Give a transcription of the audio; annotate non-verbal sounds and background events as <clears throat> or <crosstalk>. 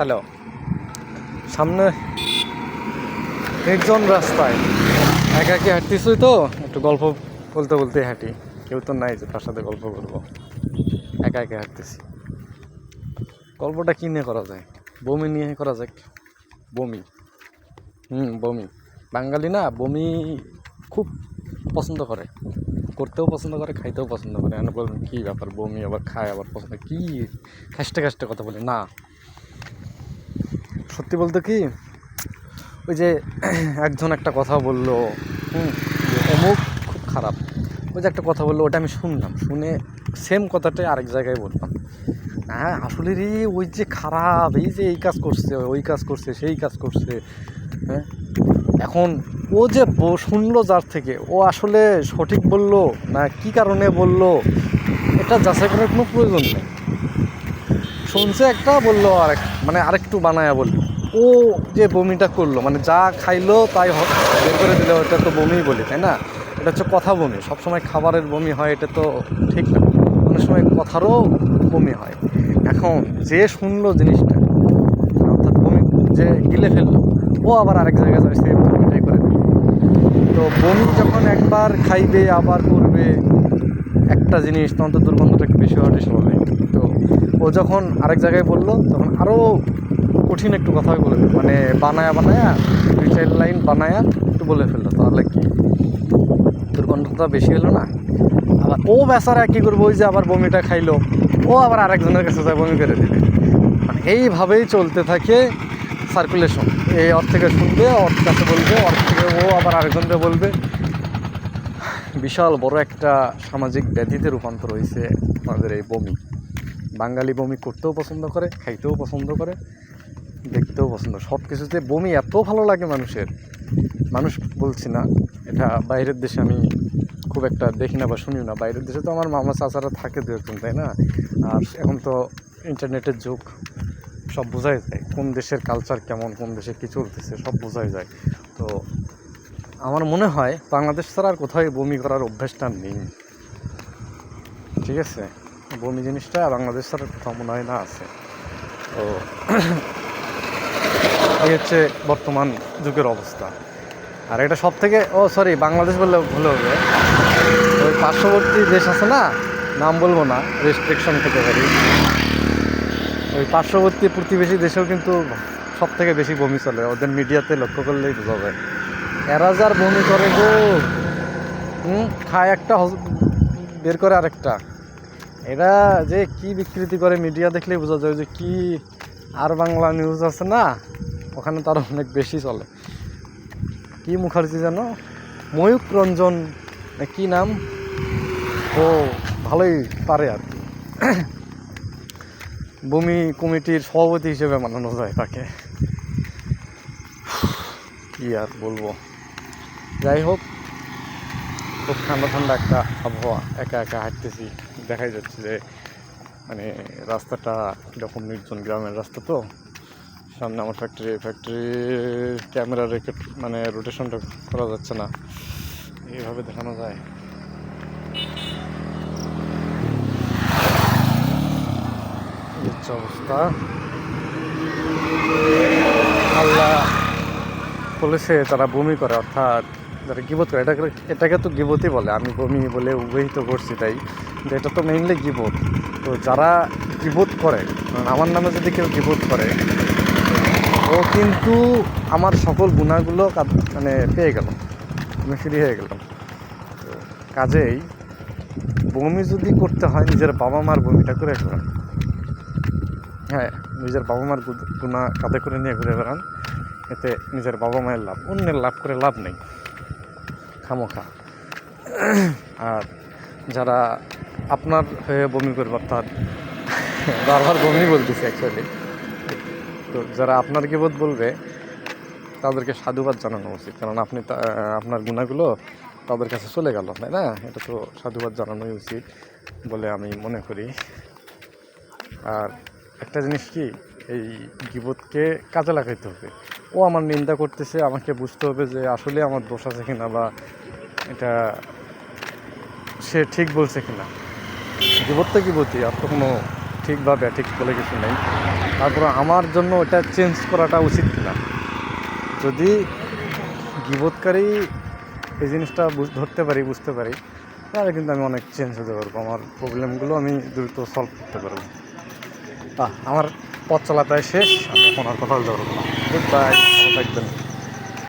Hello. সামনে একজন রাস্তায়। একা একা হাঁটতেছি তো, একটু গল্প বলতে বলতে হাঁটি। কেউ তো নাই যে তার সাথে গল্প করব। একা একা হাঁটতেছি। গল্পটা কী নিয়ে করা যায়? বমি নিয়ে করা যাক বমি। হুম, বমি। বাঙালি না, বমি খুব পছন্দ করে। করতেও পছন্দ করে, খাইতেও পছন্দ করে। আমি বলবেন কী ব্যাপার বমি? আবার খায়, আবার পছন্দ? কী খাসতে খাসতে কথা বলি? না। সত্যি বলতে কি, ওই যে একজন একটা কথা বলল, হুম অমুক খুব খারাপ। ওই যে একটা কথা বলল, ওটা আমি শুনলাম, শুনে সেম কথাটাই আরেক জায়গায় বললাম। হ্যাঁ আসলে রে, ওই যে খারাপ, এই যে এই কাজ করছে, ওই কাজ করছে, সেই কাজ করছে হ্যাঁ? এখন ও যে শুনলো যার থেকে, ও আসলে সঠিক বলল না কি কারণে বলল, এটা যাচাই করার কোনো প্রয়োজন নেই। শুনছে একটা, বলল আরেক মানে আরেকটু বানায়া বলল ও যে বমিটা করল মানে যা খাইলো তাই বের করে দিলে ওটা তো বমি বলি, তাই না? এটা হচ্ছে কথা বমি, সবসময় খাবারের বমি হয়, এটা তো ঠিক না। অনেক সময় কথারও বমি হয়। এখন যে শুনলো জিনিসটা, অর্থাৎ বমি যে গিলে ফেলল, ও আবার আরেক জায়গায় যায় সেম বমিটাই করে। তো বমি যখন একবার খাইবে, আবার করবে, একটা জিনিস তখন তো দুর্গন্ধটা একটু বেশি হওয়াটাই স্বাভাবিক। ও যখন আরেক জায়গায় বলল, তখন আরও কঠিন একটু কথা বলে। মানে বানায়া বানায়া, দুই চার লাইন বানায়া একটু বলে ফেলল, তাহলে কি? দুর্গন্ধটা বেশি হলো না? আবার ও বেচারা কী করব, ওই যে আবার বমিটা খাইলো, ও আবার আরেকজনের কাছে যায় বমি করে দিবে। মানে এইভাবেই চলতে থাকে সার্কুলেশন এই ওর থেকে শুনবে ওর কাছে বলবে ওর থেকে ও আবার আরেকজনকে বলবে। বিশাল বড় একটা সামাজিক ব্যাধিতে রূপান্তর হয়েছে আমাদের এই বমি। বাঙালি বমি করতেও পছন্দ করে, খাইতেও পছন্দ করে, দেখতেও পছন্দ। সব কিছুতে বমি এত ভালো লাগে মানুষের, মানুষ বলছি না, এটা বাইরের দেশে আমি খুব একটা দেখি না বা শুনিও না। বাইরের দেশে তো আমার মামা চাচারা থাকে দু একজন, তাই না? আর এখন তো ইন্টারনেটের যুগ, সব বোঝাই যায় কোন দেশের কালচার কেমন, কোন দেশে কী চলতেছে, সব বোঝাই যায়। তো আমার মনে হয় বাংলাদেশ ছাড়া আর কোথাও বমি করার অভ্যাসটা নেই। ঠিক আছে? বমি জিনিসটা বাংলাদেশ কোথাও মনে হয় না আছে। তো <clears throat> এই হচ্ছে বর্তমান যুগের অবস্থা। আর এটা সব থেকে ও সরি বাংলাদেশ বললে ভুল হবে। ওই পার্শ্ববর্তী দেশ আছে না, নাম বলব না রেস্ট্রিকশন খেতে পারি। ওই পার্শ্ববর্তী প্রতিবেশী দেশেও কিন্তু সব থেকে বেশি বমি চলে, ওদের মিডিয়াতে লক্ষ্য করলেই বোঝা যায়। এরা যার বমি করে গো, হুম, খায় একটা, বের করে আরেকটা। এরা যে কি বিকৃতি করে মিডিয়া দেখলেই বোঝা যায় যে কি আর বাংলা নিউজ আছে না? ওখানে তার অনেক বেশি চলে। কি মুখার্জি যেন ময়ূক রঞ্জন কি নাম? ও, ভালোই পারে আর কি। বমি কমিটির সভাপতি হিসেবে মানানো যায় তাকে। কি আর বলব? যাই হোক খুব ঠান্ডা ঠান্ডা একটা আবহাওয়া একা একা হাঁটতেছি, দেখাই যাচ্ছে যে মানে রাস্তাটা কীরকম নির্জন গ্রামের রাস্তা তো। সামনে আমার ফ্যাক্টরি ফ্যাক্টরির ক্যামেরা রেখে মানে রোটেশনটা করা যাচ্ছে না। এইভাবে দেখানো যায়। অবস্থা। আল্লাহ বলেছে তারা বমি করে, অর্থাৎ যারা গিবত করে, এটাকে এটাকে তো গিবতই বলে, আমি বমি বলে উভয়িত করছি তাই। কিন্তু এটা তো মেইনলি গিবত। তো যারা গিবত করে মানে আমার নামে যদি কেউ গিবত করে, ও কিন্তু আমার সকল গুণাগুলো মানে পেয়ে গেল, আমি ফ্রি হয়ে গেলাম। কাজেই বমি যদি করতে হয়, নিজের বাবা মার বমিটা করে ফেলান হ্যাঁ নিজের বাবা মার গুণা কাঁধে করে নিয়ে ঘুরে বেড়ান। এতে নিজের বাবা মায়ের লাভ, অন্যের লাভ করে লাভ নেই। খামোখা। আর যারা আপনার হয়ে বমি করবে, অর্থাৎ বারবার বমি বলতেছে অ্যাকচুয়ালি তো যারা আপনার গিবোধ বলবে, তাদেরকে সাধুবাদ জানানো উচিত। কারণ আপনি আপনার গুণাগুলো তাদের কাছে চলে গেল, তাই না? এটা তো সাধুবাদ জানানোই উচিত বলে আমি মনে করি। আর একটা জিনিস কি, এই গিবোধকে কাজে লাগাইতে হবে। ও আমার নিন্দা করতেছে, আমাকে বুঝতে হবে যে আসলে আমার দোষ আছে কিনা বা এটা সে ঠিক বলছে কিনা। গিবত তো গিবতই আর তো কোনো ঠিক বা ব্যাঠিক বলে কিছু নেই। তারপরে আমার জন্য ওটা চেঞ্জ করাটা উচিত কিনা? যদি গিবোধকারী এই জিনিসটা ধরতে পারি, বুঝতে পারি, তাহলে কিন্তু আমি অনেক চেঞ্জ হতে পারব। আমার প্রবলেমগুলো আমি দ্রুত সলভ করতে পারব। আমার পথ চলা প্রায় শেষ। আমি এখন আর কথা বলতে পারব না। গুড বাই থাকবেন।